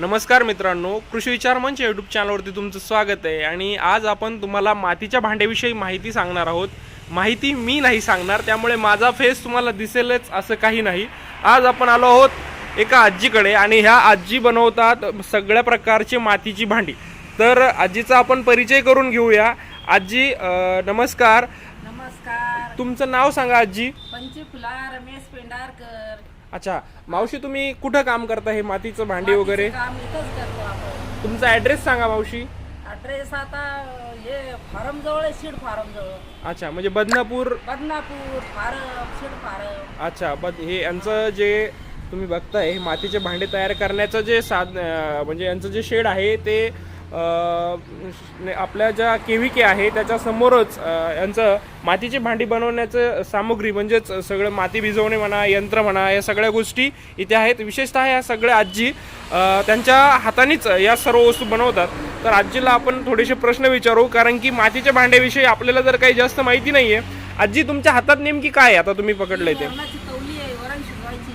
नमस्कार मित्रांनो कृषी विचार मंच यूट्यूब चॅनलवरती तुमचं स्वागत आहे. आणि आज आपण तुम्हाला मातीच्या भांड्याविषयी माहिती सांगणार आहोत. माहिती मी नाही सांगणार त्यामुळे माझा फेस तुम्हाला दिसेलच असं काही नाही. आज आपण आलो आहोत एका आजीकडे आणि ह्या आजी बनवतात सगळ्या प्रकारची मातीची भांडी. तर आजीचा आपण परिचय करून घेऊया. आजी नमस्कार. नमस्कार. तुमचं नाव सांगा आजी. पंचफुला रमेश पेंढारकर. अच्छा मावशी तुम्ही कुठं काम करता? हे मातीचं भांडी वगैरे? बाकीचं काम इथंच करतो आपण. तुमचा ॲड्रेस सांगा मावशी. ऍड्रेस आता हे फार्म जवळ आहे शिड फार्म जवळ. अच्छा म्हणजे Badnapur? Badnapur farm seed farm. अच्छा बद हे यांचं जे तुम्ही बघताय हे मातीचे भांडे तयार करण्याचं जे साध अं, म्हणजे यांचं जे शेड आहे ते आपल्या ज्या केविके आहे त्याच्यासमोरच यांचं मातीची भांडी बनवण्याचं सामुग्री म्हणजेच सगळं माती भिजवणे म्हणा यंत्र म्हणा या सगळ्या गोष्टी इथे आहेत. विशेषतः या सगळ्या आजी त्यांच्या हातानेच या सर्व वस्तू बनवतात. तर आजीला आपण थोडेसे प्रश्न विचारू कारण की मातीच्या भांड्याविषयी आपल्याला जर काही जास्त माहिती नाही आहे आजी तुमच्या हातात नेमकी काय आहे? आता तुम्ही पकडलंय ते वरणाची तवली आहे वरण शिजवायची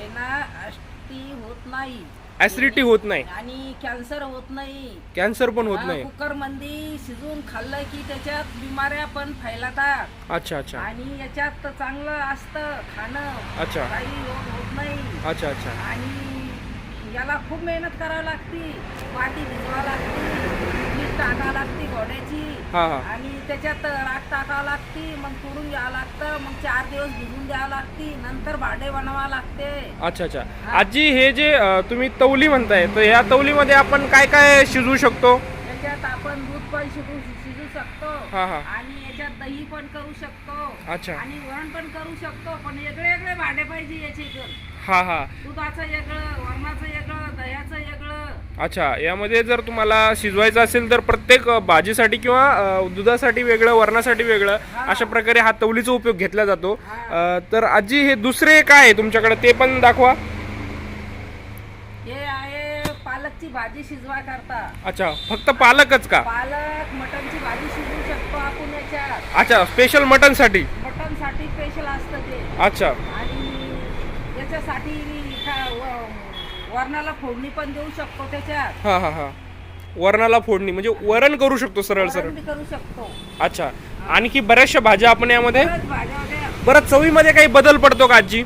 यांना अष्टी होत नाही ऍसिडिटी होत नाही. आणि कॅन्सर होत नाही. कॅन्सर पण होत नाही. कुकरमध्ये शिजून खाल्लं की त्याच्यात बिमाऱ्या पण फैलतात. अच्छा अच्छा. आणि याच्यात चांगलं असतं खाणं. अच्छा. काही रोग होत नाही. अच्छा अच्छा. आणि याला खूप मेहनत करावी लागती. माती भिजवा लागती. टाका लागती घोड्याची हा हा. आणि त्याच्यात राख टाकावं लागती मग तोडून घ्यावं लागतं मग चार दिवस भिजून द्यावं लागती नंतर भांडे बनवावं लागते. अच्छा अच्छा. आजी हे जे अं, तुम्ही तवली म्हणताय तर ह्या तवलीमध्ये आपण काय काय शिजवू शकतो? त्याच्यात आपण दूध पण शिजू शिजू शकतो. हा हा. आणि याच्यात दही पण करू शकतो. अच्छा. आणि वरण पण करू शकतो पण वेगळे वेगळे भांडे पाहिजे याचे कर हा हा. दुधाचं वेगळं वरणाचं वेगळं दह्याचं वेगळं. अच्छा यामध्ये जर तुम्हाला शिजवायचं असेल तर प्रत्येक भाजीसाठी किंवा दुधासाठी वेगळं वरणासाठी वेगळं अशा प्रकारे हा तवलीचा उपयोग घेतला जातो. तर आजी हे दुसरे काय आहे तुमच्याकडे? ते पण दाखवा. हे आहे पालकची भाजी शिजवा करता. अच्छा फक्त पालकच का? पालक मटनची भाजी शिजवू शकतो आपण याच्यात. अच्छा स्पेशल मटनसाठी? मटनसाठी स्पेशल असतं ते. अच्छा. आणि याच्यासाठी वरणाला फोडणी पण देऊ शकतो त्याच्यात. हा हा हा. वरणाला फोडणी म्हणजे वरण करू शकतो सरळ सरळ. वरण बी करू शकतो. अच्छा. आणखी बऱ्याचशा भाज्या आपण यामध्ये? भाज्या वगैरे बरं चवीमध्ये काही बदल पडतो का आजी?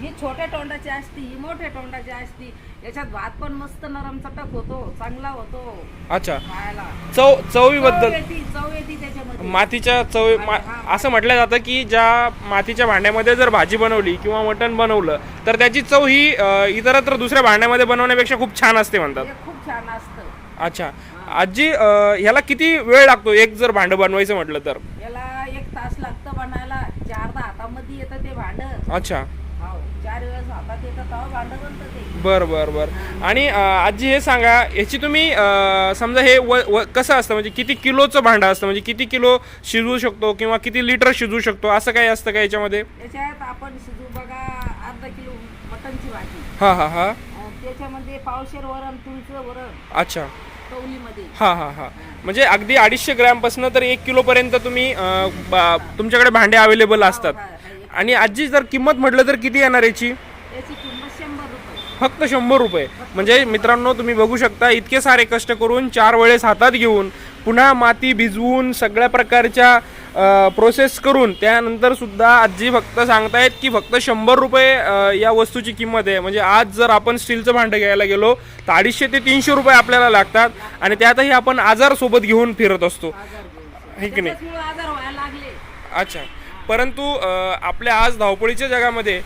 ही छोट्या तोंडाची असती ही मोठ्या तोंडाची असती याच्यात भात पण मस्त नरम चटक होतो चांगला होतो. अच्छा. खायला. चव चव चवीबद्दल येते चव येते त्याच्यामध्ये. मातीच्या चव मा- असं म्हटलं जातं की ज्या मातीच्या भांड्यामध्ये जर भाजी बनवली किंवा मटण बनवलं तर त्याची चव ही अं, इतरत्र दुसऱ्या भांड्यामध्ये बनवण्यापेक्षा खूप छान असते म्हणतात. हे खूप छान असतं. अच्छा. आजी अं, ह्याला किती वेळ लागतो एक जर भांडं बनवायचं म्हटलं तर? याला एक तास लागतं बनायला. चारदा हातामध्ये येतं ते भांड. अच्छा. चार वेळेस हातात येतं तेव्हा भांड बनतं ते? बर बर बर. आणि अं, आजी हे सांगा याची तुम्ही अं, समजा हे व, व कसं असतं? म्हणजे किती किलोचं भांडं असतं? म्हणजे किती किलो शिजवू शकतो किंवा किती लिटर शिजवू शकतो? असं काही असतं का याच्यामध्ये? आपण शिजू बघा अर्धा किलो मटनची भाजी. हा हा हा. अं, त्याच्यामध्ये पावशेर वरण तुळचं वरण. अच्छा. कवलीमध्ये. हा हा हा. म्हणजे अगदी अडीचशे ग्रॅमपासून तर एक किलो पर्यंत तुम्ही अं, बा- तुमच्याकडे भांडे अवेलेबल असतात. हा, हा, आणि आजी जर किंमत म्हटलं तर किती येणार याची? फक्त शंभर रुपये. म्हणजे मित्रांनो तुम्ही बघू शकता इतके सारे कष्ट करून चार वेळेस हातात घेऊन पुन्हा माती भिजवून सगळ्या प्रकारच्या प्रोसेस करून त्यानंतर सुद्धा आजी फक्त सांगतायत की फक्त शंभर रुपये या वस्तूची किंमत आहे. म्हणजे आज जर आपण स्टीलचं भांडं घ्यायला गेलो तर अडीचशे ते तीनशे रुपये आपल्याला लागतात आणि त्यातही आपण आजार सोबत घेऊन फिरत असतो. है की नाही? अच्छा. परंतु आपल्या आज धावपळीच्या जगामध्ये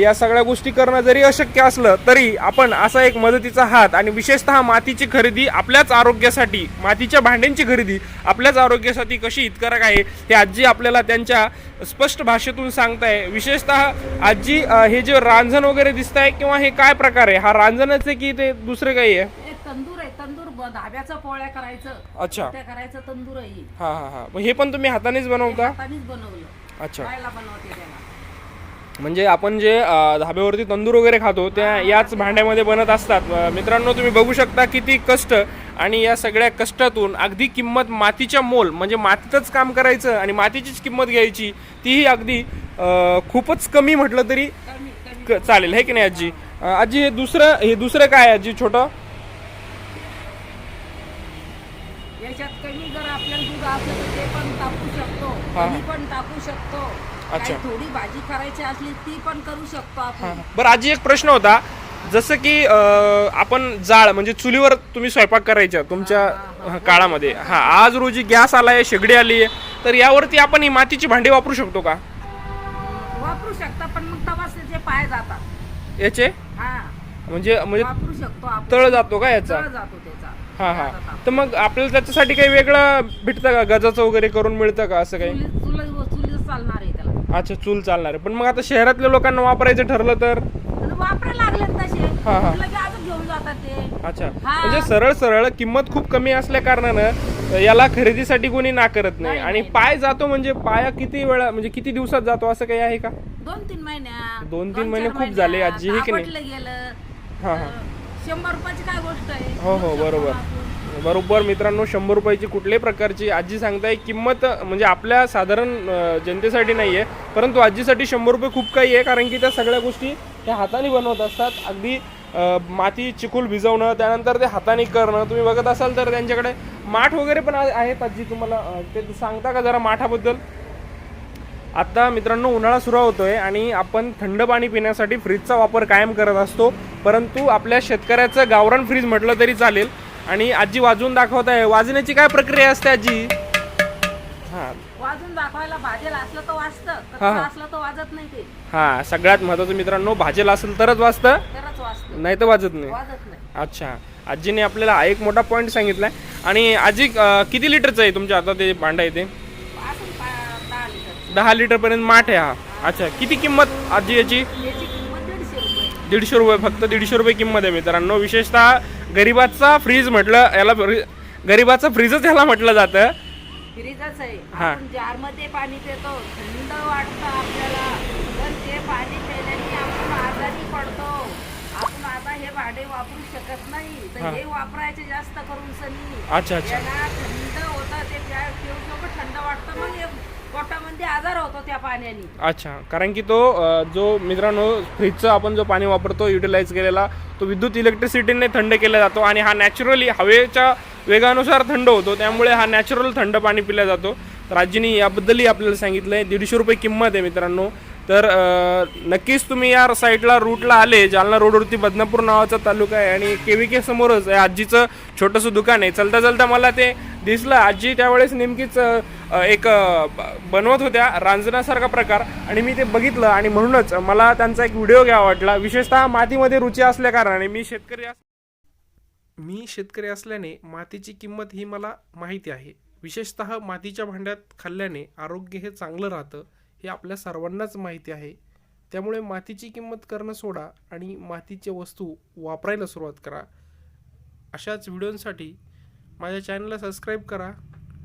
या सगळ्या गोष्टी करणं जरी अशक्य असलं तरी आपण असा एक मदतीचा हात आणि विशेषतः मातीची खरेदी आपल्याच आरोग्यासाठी मातीच्या भांड्यांची खरेदी आपल्याच आरोग्यासाठी कशी हितकारक आहे हे आजी आपल्याला त्यांच्या स्पष्ट भाषेतून सांगताय. विशेषतः आजी हे जे रांजण वगैरे दिसत आहे किंवा हे काय प्रकार आहे? हा रांजणच आहे की ते दुसरे काही आहे? तंदूर आहे तंदूर धाब्याचं पोळ्या करायचं. अच्छा. त्या करायचं तंदूर आहे ही. हा. हा हे पण तुम्ही हातानेच बनवता? हातानेच बनवलं. अच्छा. खायला बनवते त्याला म्हणजे आपण जे अ, धाब्यावरती तंदूर वगैरे खातो त्या याच भांड्यामध्ये बनत असतात. अ, मित्रांनो तुम्ही बघू शकता किती कष्ट आणि या सगळ्या कष्टातून अगदी किंमत मातीच्या मोल म्हणजे मातीतच काम करायचं आणि मातीचीच किंमत घ्यायची तीही अगदी अ, खूपच कमी म्हटलं तरी क- चालेल है की नाही आजी? अं, आजी हे दुसरं हे दुसरं काय आहे आजी छोटं? याच्यात कमी जर आपल्याला दूध असलं तर ते पण टाकू शकतो. हा. कमी पण टाकू शकतो. अच्छा. काही थोडी भाजी करायची असली ती पण करू शकतो आपण. बरं आजी एक प्रश्न होता. जसं की अं, आपण जाळ म्हणजे चुलीवर तुम्ही स्वयंपाक करायच्या तुमच्या काळामध्ये. हा आज रोजी गॅस आलाय शेगडी आली आहे. तर यावरती आपण ही मातीची भांडी वापरू शकतो का? वापरू शकता पण मग तवाच त्याचे पाय जातात. याचे? हा. म्हणजे म्हणजे वापरू शकतो आपण. तळ जातो का याचा? तळ जातो हा हा. तर मग आपल्याला त्याच्यासाठी काही वेगळं भेटतं का? गजाचं वगैरे करून मिळतं का असं काही? चालणार आहे त्याला. अच्छा चूल चालणार आहे. पण मग आता शहरातल्या लोकांना वापरायचं ठरलं तर? आणि वापरायला लागले तसे. हा, हा. लगे अजून घेऊन जातात ते. अच्छा. हा. म्हणजे सरळ सरळ किंमत खूप कमी असल्या कारणानं याला खरेदीसाठी कोणी नाकारत नाही. नाही, आणि नाही. पाय जातो म्हणजे पाया किती वेळा म्हणजे किती दिवसात जातो असं काही आहे का? दोन तीन महिन्या. दोन तीन महिने खूप झाले, आजी, हे की नाही? गेलं. हा हा. शंभर रुपयाची काय गोष्ट आहे? हो हो बरोबर. बरोबर मित्रांनो शंभर रुपयाची कुठल्याही प्रकारची आजी सांगताय किंमत म्हणजे आपल्या साधारण अं, जनतेसाठी नाही आहे परंतु आजीसाठी शंभर रुपये खूप काही आहे कारण की त्या सगळ्या गोष्टी त्या हाताने बनवत असतात. अगदी अं, माती चिखल भिजवणं त्यानंतर ते हाताने करणं तुम्ही बघत असाल तर त्यांच्याकडे माठ वगैरे पण आहे- आहेत आजी तुम्हाला अं, ते सांगता का जरा माठाबद्दल? आता मित्रांनो उन्हाळा सुरू होतोय आणि आपण थंड पाणी पिण्यासाठी फ्रीजचा वापर कायम करत असतो. परंतु आपल्या शेतकऱ्याचं गावरान फ्रीज म्हटलं तरी चालेल. आणि आजी वाजवून दाखवत आहे. वाजण्याची काय प्रक्रिया असते आजी? हा. वाजून दाखवायला भाजेल असलं तर वाजतं. हा. कच्चं असलं तर वाजत नाही ते. सगळ्यात महत्वाचं मित्रांनो भाजेला असेल तरच वाजतं. तरच वाजतं. नाही तर वाजत नाही. वाजत नाही. अच्छा. आजीने आपल्याला हा एक मोठा पॉईंट सांगितलाय. आणि आजी अं, किती लिटरचं आहे तुमच्या आता ते भांडं आहे ते असून पा- दहा लिटर दहा लिटर पर्यंत माठ आहे हा. अच्छा किती किंमत आजी याची? दीडशे रुपये. फक्त दीडशे रुपये किंमत आहे मित्रांनो. विशेषतः गरीबाचा फ्रीज म्हटलं याला गरीबाचं फ्रीजच याला म्हटलं जातं. फ्रीजच आहे. हा. आपण जारमध्ये पाणी पितो थंड वाटतं आपल्याला. पण ते पाणी पिल्याने आपण आजारी पडतो. आपण आता हे भांडे वापरू शकत नाही. तर हा. हे वापरायचे जास्त करून सनी. अच्छा अच्छा. याला थंड होतं ते प्या- पिऊन सोबत थंड वाटतं मग हे पोटामध्ये आजार होतो त्या पाण्याने. अच्छा कारण की तो अ, जो मित्रांनो फ्रीजचं आपण जो पाणी वापरतो युटिलाइज केलेला तो विद्युत इलेक्ट्रिसिटीने थंड केला जातो आणि हा नॅचरली हवेच्या वेगानुसार थंड होतो त्यामुळे हा नॅचरल थंड पाणी पिला जातो. तर आजीनी याबद्दलही आपल्याला सांगितलं आहे दीडशे रुपये किंमत आहे मित्रांनो. तर नक्कीच तुम्ही या साईडला रूटला आले. जालना रोडवरती बदनापूर नावाचा तालुका आहे आणि के व्ही के समोरच आजीचं छोटंसं दुकान आहे. चलता चलता मला ते दिसलं. आजी त्यावेळेस नेमकीच एक बनवत होत्या. रांजणासारखा प्रकार. आणि मी ते बघितलं आणि म्हणूनच मला त्यांचा एक व्हिडिओ घ्यावा वाटला. विशेषतः मातीमध्ये रुची असल्याकारणाने मी शेतकरी अस मी शेतकरी असल्याने मातीची किंमत ही मला माहिती आहे. विशेषतः मातीच्या भांड्यात खाल्ल्याने आरोग्य हे चांगलं राहतं. हे आपल्या सर्वांनाच माहिती आहे. त्यामुळे मातीची किंमत करणं सोडा आणि मातीच्या वस्तू वापरायला सुरुवात करा. अशाच व्हिडिओंसाठी माझ्या चॅनलला सबस्क्राईब करा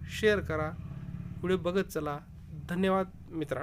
शेअर करा. व्हिडिओ बघत चला. धन्यवाद मित्रांनो.